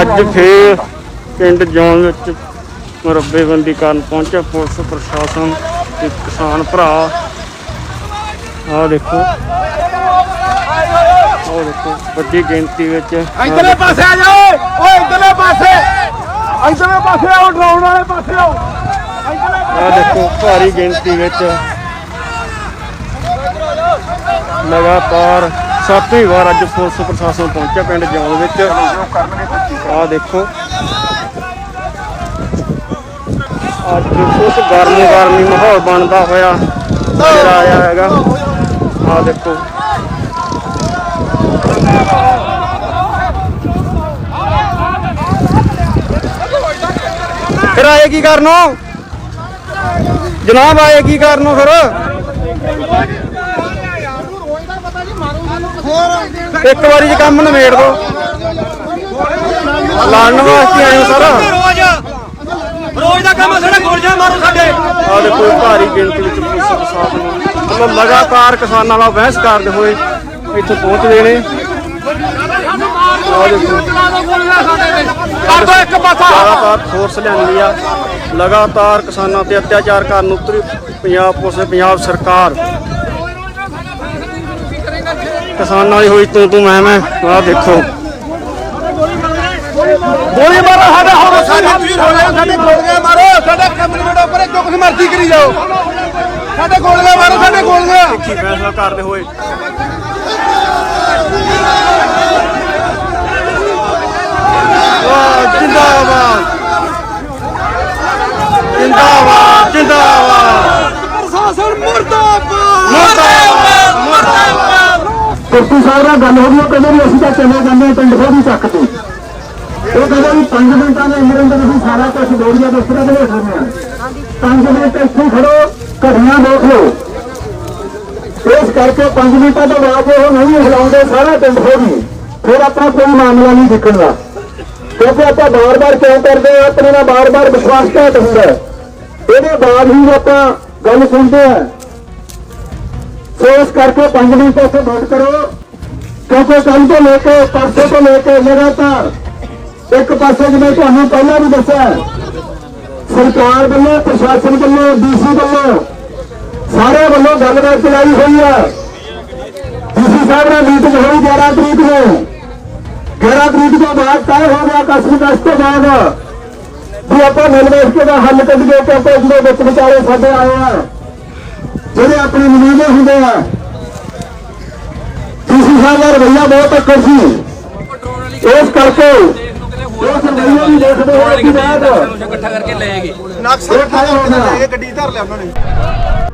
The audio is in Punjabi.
ਅੱਜ ਫੇਰ ਪਿੰਡ ਜੌਨ ਵਿੱਚ ਮੁਰੱਬੇਬੰਦੀ ਕਰਨ ਪਹੁੰਚਿਆ ਪੁਲਿਸ ਪ੍ਰਸ਼ਾਸਨ ਤੇ ਕਿਸਾਨ ਭਰਾ। ਆਹ ਦੇਖੋ। ਆਹ ਦੇਖੋ ਵੱਡੀ ਗਿਣਤੀ ਵਿੱਚ ਇਧਰਲੇ ਪਾਸੇ ਆ ਜਾਓ। ਓਏ ਇਧਰਲੇ ਪਾਸੇ। ਇਧਰਲੇ ਪਾਸੇ ਆਓ ਡਰਾਉਣ ਵਾਲੇ ਪਾਸੇ ਆਓ। ਆਹ ਦੇਖੋ ਭਾਰੀ ਗਿਣਤੀ ਵਿੱਚ ਲਗਾਤਾਰ ਸੱਤਵੀਂ ਵਾਰ ਅੱਜ ਪੁਲਿਸ ਪ੍ਰਸ਼ਾਸਨ ਪਹੁੰਚਿਆ ਪਿੰਡ ਜੌਨ ਵਿੱਚ। ਆਹ ਦੇਖੋ। ਅੱਜ ਕੁਝ ਗਰਮੀ ਗਰਮੀ ਮਾਹੌਲ ਬਣਦਾ ਹੋਇਆ ਨਜ਼ਰ ਆਇਆ ਹੈਗਾ। ਆਹ ਦੇਖੋ। ਫਿਰ ਆਏ ਕੀ ਕਰਨੋ? ਜਨਾਬ ਆਏ ਕੀ ਕਰਨੋ ਫਿਰ? ਇੱਕ ਵਾਰੀ ਚ ਕੰਮ ਨਿਬੇੜ ਦੋ। ਲਾਣ ਵਾਸਤੇ ਆਏ ਹੋ ਸਰ। ਰੋਜ਼। ਰੋਜ਼ ਦਾ ਕੰਮ ਆ ਸਾਡਾ ਗੋਲੀਆਂ ਮਾਰੋ ਸਾਡੇ। ਆਹ ਦੇਖੋ ਭਾਰੀ ਗਿਣਤੀ ਵਿੱਚ ਪੁਲਿਸ ਪ੍ਰਸ਼ਾਸਨ ਮਤਲਬ ਲਗਾਤਾਰ ਕਿਸਾਨਾਂ ਨਾਲ ਬਹਿਸ ਕਰਦੇ ਹੋਏ ਇੱਥੇ ਪਹੁੰਚਦੇ ਨੇ। ਆਹ ਦੇਖੋ। ਕਰ ਦੋ ਇੱਕ ਪਾਸਾ ਲਗਾਤਾਰ ਫੋਰਸ ਲਿਆਂਦੀ ਆ। ਲਗਾਤਾਰ ਕਿਸਾਨਾਂ ਤੇ ਅਤਿਆਚਾਰ ਕਰਨ ਉਤਰੀ ਪੰਜਾਬ ਪੁਲਿਸ ਪੰਜਾਬ ਸਰਕਾਰ ਕਿਸਾਨਾਂ ਦੀ ਹੋਈ ਤੂੰ ਤੂੰ ਮੈਂ ਮੈਂ ਆਹ ਦੇਖੋ। ਗੋਲੀ ਮਾਰੋ ਸਾਡੇ ਹੋਰ ਸਾਡੇ ਤੁਸੀਂ ਰੋਲੇ ਸਾਡੇ ਗੋਲੀਆਂ ਮਾਰੋ ਸਾਡੇ ਕਮਰੇ ਉੱਪਰ ਜੋ ਕੁਝ ਮਰਜ਼ੀ ਕਰੀ ਜਾਓ। ਸਾਡੇ ਗੋਲੀਆਂ ਮਾਰੋ ਸਾਡੇ ਗੋਲੀਆਂ। ਕੀ ਫੈਸਲਾ ਕਰਦੇ ਹੋਏ। ਸਾਹਿਬ ਨਾਲ ਗੱਲ ਹੋ ਗਈ, ਉਹ ਕਹਿੰਦੇ ਵੀ ਅਸੀਂ ਤਾਂ ਚਲੇ ਜਾਂਦੇ ਹਾਂ ਪਿੰਡ ਖੋਦੀ ਚੱਕ ਤੇ ਉਹ ਕਹਿੰਦੇ ਵੀ 5 ਮਿੰਟਾਂ ਦੇ ਅੰਦਰ ਅੰਦਰ ਅਸੀਂ ਸਾਰਾ ਕੁਝ ਦੋੜੀਆਂ ਦੇ ਦੇ ਸਕਦੇ ਹਾਂ। 5 ਮਿੰਟ ਇੱਥੇ ਖੜੋ ਘੜੀਆਂ ਦੇਖ ਲਓ। ਇਸ ਕਰਕੇ 5 ਮਿੰਟਾਂ ਤੋਂ ਬਾਅਦ ਉਹ ਨਹੀਂ ਹਿਲਾਉਂਦੇ ਸਾਰਾ ਪਿੰਡ ਖੋਦੀ ਫਿਰ ਆਪਾਂ ਕੋਈ ਮਾਮਲਾ ਨਹੀਂ ਦਿਖਣਾ ਕਿਉਂਕਿ ਆਪਾਂ ਬਾਰ-ਬਾਰ ਕਿਉਂ ਕਰਦੇ ਹਾਂ? ਆਪਣੇ ਨਾਲ ਬਾਰ-ਬਾਰ ਵਿਸ਼ਵਾਸਘਾਤ ਹੁੰਦਾ ਇਹਦੇ ਬਾਅਦ ਹੀ ਆਪਾਂ ਗੱਲ ਸੁਣਦੇ ਹਾਂ। ਸੋ ਇਸ ਕਰਕੇ 5 ਮਿੰਟ ਇੱਥੇ ਵੇਟ ਕਰੋ। ਕਿਉਂਕਿ ਕੱਲ ਤੋਂ ਲੈ ਕੇ ਪਰਸੋਂ ਤੋਂ ਲੈ ਕੇ ਲਗਾਤਾਰ। ਇੱਕ ਪਾਸੇ ਜਿਵੇਂ ਤੁਹਾਨੂੰ ਪਹਿਲਾਂ ਵੀ ਦੱਸਿਆ ਸਰਕਾਰ ਵੱਲੋਂ, ਪ੍ਰਸ਼ਾਸਨ ਵੱਲੋਂ, ਡੀਸੀ ਵੱਲੋਂ ਸਾਰੇ ਵੱਲੋਂ ਗੱਲਬਾਤ ਚਲਾਈ ਹੋਈ ਹੈ। ਡੀਸੀ ਸਾਹਿਬ ਨਾਲ ਮੀਟਿੰਗ ਹੋਈ 11 ਤਰੀਕ ਨੂੰ। 11 ਤਰੀਕ ਤੋਂ ਬਾਅਦ ਤੈਅ ਹੋ ਗਿਆ ਕਸਮ ਦਸ ਤੋਂ ਬਾਅਦ ਵੀ ਆਪਾਂ ਮਿਲ ਬੈਠ ਕੇ ਦਾ ਹੱਲ ਕੱਢੀਏ ਆਪਾਂ ਜਿਹੜੇ ਵਿੱਚ ਵਿਚਾਲੇ ਸਾਡੇ ਆਏ ਆ, ਜਿਹੜੇ ਆਪਣੇ ਨੁਮਾਇੰਦੇ ਹੁੰਦੇ ਆ ਸਾਹਿਬ ਦਾ ਰਵੱਈਆ ਬਹੁਤ ਅੱਕਰ ਸੀ। ਇਸ ਕਰਕੇ ਉਸ ਰਵੱਈਏ ਨੂੰ ਦੇਖਦੇ ਹੋਏ ਕਿ ਬਾਅਦ। ਇਕੱਠਾ ਕਰਕੇ ਲੈ ਗਏ। ਇਹ ਤੈਅ ਹੋ। ਗਿਆ ਗੱਡੀ ਧਰ ਲਿਆ ਉਹਨਾਂ ਨੇ।